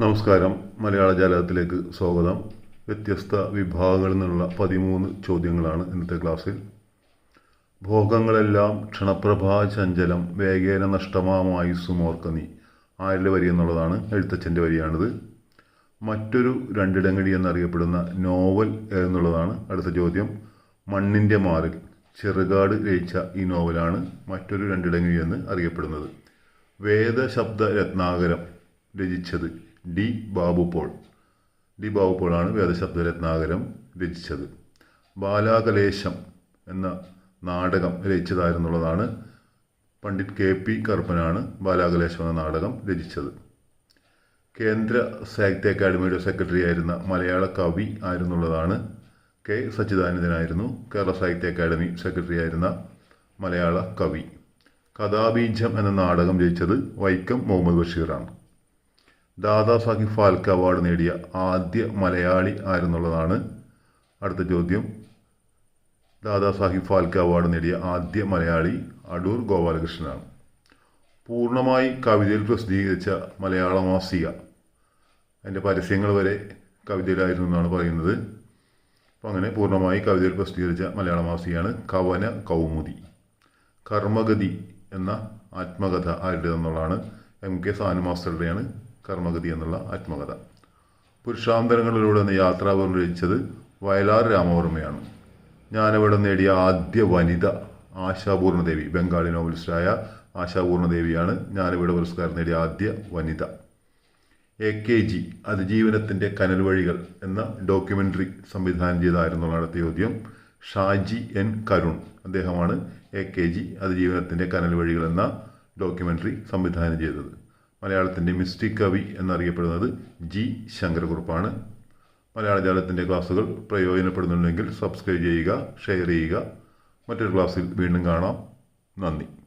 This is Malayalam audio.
നമസ്കാരം. മലയാള ജാലകത്തിലേക്ക് സ്വാഗതം. വ്യത്യസ്ത വിഭാഗങ്ങളിൽ നിന്നുള്ള പതിമൂന്ന് ചോദ്യങ്ങളാണ് ഇന്നത്തെ ക്ലാസ്സിൽ. ഭോഗങ്ങളെല്ലാം ക്ഷണപ്രഭാ ചഞ്ചലം വേഗേന നഷ്ടമായുസുമോർക്ക നീ. ആരുടെ വരി എന്നുള്ളതാണ് എഴുത്തച്ഛന്റെ വരിയാണിത്. മറ്റൊരു രണ്ടിടങ്ങടി എന്നറിയപ്പെടുന്ന നോവൽ എന്നുള്ളതാണ് അടുത്ത ചോദ്യം. മണ്ണിന്റെ മാറിൽ ചെറുകാട് രചിച്ച ഈ നോവലാണ് മറ്റൊരു രണ്ടിടങ്ങഴി എന്ന് അറിയപ്പെടുന്നത്. വേദശബ്ദ രത്നാകരം രചിച്ചത് ഡി ബാബു പോൾ. ഡി ബാബു പോളാണ് വേദശബ്ദ രത്നാകരം രചിച്ചത്. ബാലാകലേശം എന്ന നാടകം രചിച്ചതായിരുന്നുള്ളതാണ് പണ്ഡിറ്റ് കെ പി കറുപ്പനാണ് ബാലാകലേശം എന്ന നാടകം രചിച്ചത്. കേന്ദ്ര സാഹിത്യ അക്കാദമിയുടെ സെക്രട്ടറി ആയിരുന്ന മലയാള കവി ആയിരുന്നുള്ളതാണ് കെ സച്ചിദാനന്ദനായിരുന്നു കേരള സാഹിത്യ അക്കാദമി സെക്രട്ടറി ആയിരുന്ന മലയാള കവി. കഥാബീജം എന്ന നാടകം രചിച്ചത് വൈക്കം മുഹമ്മദ് ബഷീറാണ്. ദാദാ സാഹിബ് ഫാൽക്കെ അവാർഡ് നേടിയ ആദ്യ മലയാളി ആയിരുന്നുള്ളതാണ് അടുത്ത ചോദ്യം. ദാദാ സാഹിബ് ഫാൽക്കെ അവാർഡ് നേടിയ ആദ്യ മലയാളി അടൂർ ഗോപാലകൃഷ്ണനാണ്. പൂർണമായി കവിതയിൽ പ്രസിദ്ധീകരിച്ച മലയാള മാസിക. അതിന്റെ പരസ്യങ്ങൾ വരെ കവിതയിലായിരുന്നു എന്നാണ് പറയുന്നത്. അപ്പോൾ അങ്ങനെ പൂർണമായി കവിതയിൽ പ്രസിദ്ധീകരിച്ച മലയാള മാസികയാണ് കവന കൗമുദി. കർമ്മഗതി എന്ന ആത്മകഥ ആരുടേതെന്നുള്ളതാണ് എം കെ സാനു മാസ്റ്ററുടെയാണ് കർമ്മഗതി എന്നുള്ള ആത്മകഥ. പുരുഷാന്തരങ്ങളിലൂടെ എന്ന യാത്രാപൂർണം രചിച്ചത് വയലാർ രാമവർമ്മയാണ്. ഞാനവിടെ നേടിയ ആദ്യ വനിത ആശാപൂർണദേവി ബംഗാളി നോവലിസ്റ്റായ ആശാപൂർണദേവിയാണ് ഞാനിവിടെ പുരസ്കാരം നേടിയ ആദ്യ വനിത. എ കെ ജി അതിജീവനത്തിന്റെ കനൽ വഴികൾ എന്ന ഡോക്യുമെന്ററി സംവിധാനം ചെയ്തായിരുന്നു അടുത്ത ചോദ്യം. ഷാജി എൻ കരുൺ അദ്ദേഹമാണ് എ കെ ജി അതിജീവനത്തിന്റെ കനൽ വഴികൾ എന്ന ഡോക്യുമെന്ററി സംവിധാനം ചെയ്തത്. മലയാളത്തിന്റെ മിസ്റ്റിക് കവി എന്നറിയപ്പെടുന്നത് ജി ശങ്കരകുറുപ്പാണ്. മലയാള ജാലത്തിന്റെ ക്ലാസ്സുകൾ പ്രയോജനപ്പെടുന്നുണ്ടെങ്കിൽ സബ്സ്ക്രൈബ് ചെയ്യുക ഷെയർ ചെയ്യുക. മറ്റൊരു ക്ലാസ്സിൽ വീണ്ടും കാണാം. നന്ദി.